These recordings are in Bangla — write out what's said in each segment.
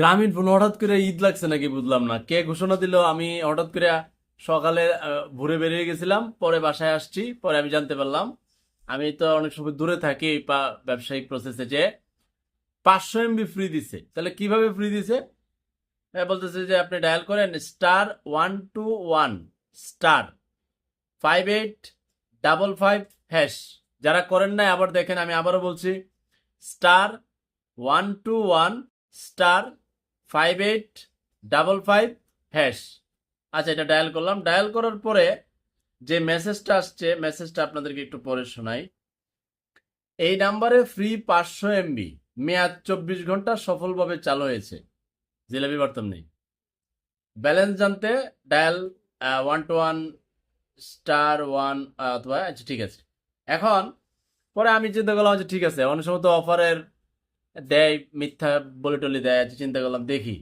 গ্রামীণ ফোন হঠাৎ করে ঈদ লাগছে নাকি বুঝলাম না। কে ঘোষণা দিল আমি হঠাৎ করে সকালে ভোরে বেরিয়ে গেছিলাম, পরে বাসায় আসছি, পরে আমি জানতে পারলাম। আমি তো অনেক সময় দূরে থাকি পা- ব্যবসায়িক প্রসেসে যে পাঁচশো এমবি ফ্রি দিছে। তাহলে কীভাবে ফ্রি দিছে? এ বলতেছে যে আপনি ডায়াল করেন star one two one star five eight double five hash যারা করেন নাই, আবার দেখেন, আমি আবারও বলছি star one two one star five eight double five hash আচ্ছা এটা ডায়াল করলাম। ডায়াল করার পরে যে মেসেজটা আসছে মেসেজটা আপনাদেরকে একটু পরে শোনাই। এই নাম্বারে ফ্রি পাঁচশো এমবি মেয়াদ চব্বিশ ঘণ্টা সফলভাবে চালু হয়েছে। জিলাপি বার্তাম নেই। ব্যালেন্স জানতে dial one two one star one অথবা আচ্ছা ঠিক আছে। এখন, পরে আমি চিন্তা করলাম যে ঠিক আছে। অনেক সময় তো অফারের দেয়, মিথ্যা বলে টলি দেয় চিন্তা করলাম দেখি।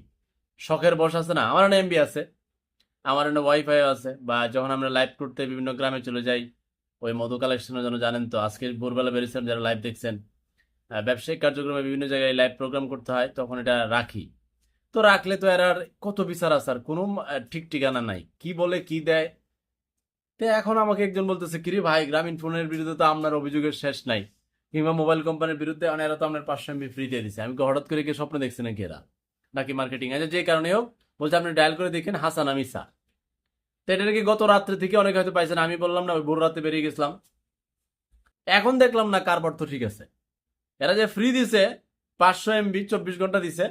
শখের বস আছে না? আমার এমবি আছে। আমার এনে ওয়াইফাই আছে। বা যখন আমরা লাইভ করতে বিভিন্ন গ্রামে চলে যাই, ওই মধু কালেকশনের জন্য জানেন তো আজকে ভোরবেলা বেরিয়েছেন যারা লাইভ দেখছেন। ব্যবসায়িক কার্যক্রমে বিভিন্ন জায়গায় লাইভ প্রোগ্রাম করতে হয়, তখন এটা রাখি। তো রাখলে তো এর আর কত বিচার আছে? আর কোনো ঠিক ঠিকানা নাই। কি বলে, কি দেয়? তো এখন আমাকে একজন বলতেছে, কিরে ভাই, গ্রামীণ ফোনের বিরুদ্ধে তো আপনার অভিযোগের শেষ নাই। কিংবা মোবাইল কোম্পানির বিরুদ্ধে মানে এরা তো আপনার পাঁচশো এমবি ফ্রি দিয়ে দিছে। আমি হঠাৎ করে কি স্বপ্ন দেখছি নাকি এরা? নাকি মার্কেটিং আছে যে কারণে হোক, বলছে আপনি ডায়াল করে দেখেন হাসান আমি সা তো এটা নাকি গত রাত্রে থেকে অনেকে হয়তো পাইছেন, আমি বললাম না ভোর রাতে বেরিয়ে গেছিলাম। এখন দেখলাম না কারবার তো ঠিক আছে। এরা যে ফ্রি দিছে, পাঁচশো এমবি চব্বিশ ঘণ্টা দিছে,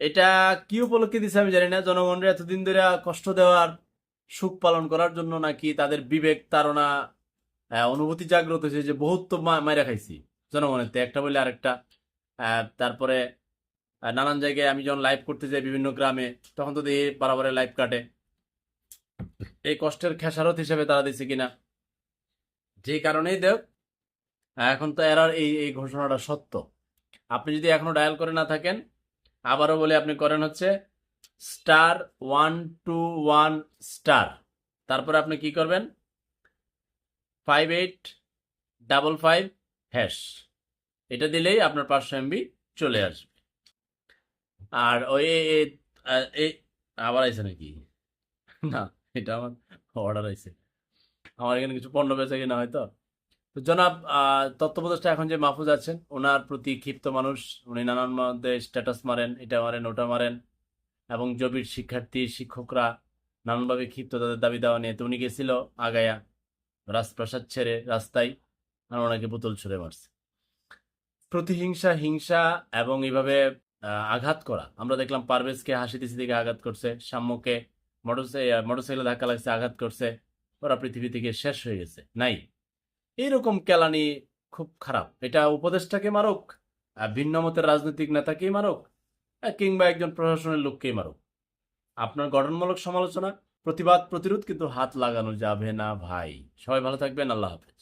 এটা কি উপলক্ষে দিছে আমি জানি না। জনগণের এতদিন ধরে কষ্ট দেওয়ার, সুখ পালন করার জন্য নাকি তাদের বিবেক তারা অনুভূতি জাগ্রত হয়েছে যে বহুত তো মা- মাইরা খাইছি জনগণের একটা বলে আরেকটা। তারপরে নানান জায়গায় আমি যখন লাইভ করতে যাই বিভিন্ন গ্রামে, তখন তো দেখি বারাবারে লাইভ কাটে। এই কষ্টের খেসারত হিসেবে তারা দিছে কিনা? যে কারণেই দেখ এখন তো এরার এই এই ঘোষণাটা সত্য। আপনি যদি এখনও ডায়াল করে না থাকেন, আবারও বলে আপনি করেন হচ্ছে star one two one star তারপরে আপনি কি করবেন? Five eight double five hash এটা দিলেই আপনার পাঁচশো এমবি চলে আসবে। আর ওই আবার আইছে নাকি? না, এটা আমার অর্ডার আইছে। আমার এখানে কিছু পণ্য বেচা কিনা হয়তো তো। জনাব উপদেষ্টা এখন যে মাহফুজ আছেন, ওনার প্রতি ক্ষিপ্ত মানুষ, উনি নানান মধ্যে স্ট্যাটাস মারেন, এটা মারেন, ওটা মারেন, এবং জবির শিক্ষার্থী, শিক্ষকরা নানানভাবে ক্ষিপ্ত তাদের দাবি দেওয়া নিয়ে। তো উনি গেছিল আগায়া। রাজপ্রাসাদ ছেড়ে রাস্তায় আর ওনাকে বোতল ছুড়ে মারছে। প্রতিহিংসা, হিংসা এবং এইভাবে আঘাত করা। আমরা দেখলাম পারভেজকে হাসিতে দিকে আঘাত করছে, সাম্যকে মোটরসাইকেল ধাক্কা লাগছে, আঘাত করছে, ওরা পৃথিবী থেকে শেষ হয়ে গেছে। নাই। এইরকম কেলানি খুব খারাপ। এটা উপদেষ্টাকে মারুক ভিন্ন মতের রাজনৈতিক নেতাকেই মারুক কিংবা একজন প্রশাসনের লোককেই মারুক। আপনার গঠনমূলক সমালোচনা প্রতিবাদ প্রতিরোধ কিন্তু হাত লাগানো যাবে না ভাই। সবাই ভালো থাকবেন আল্লাহ হাফেজ।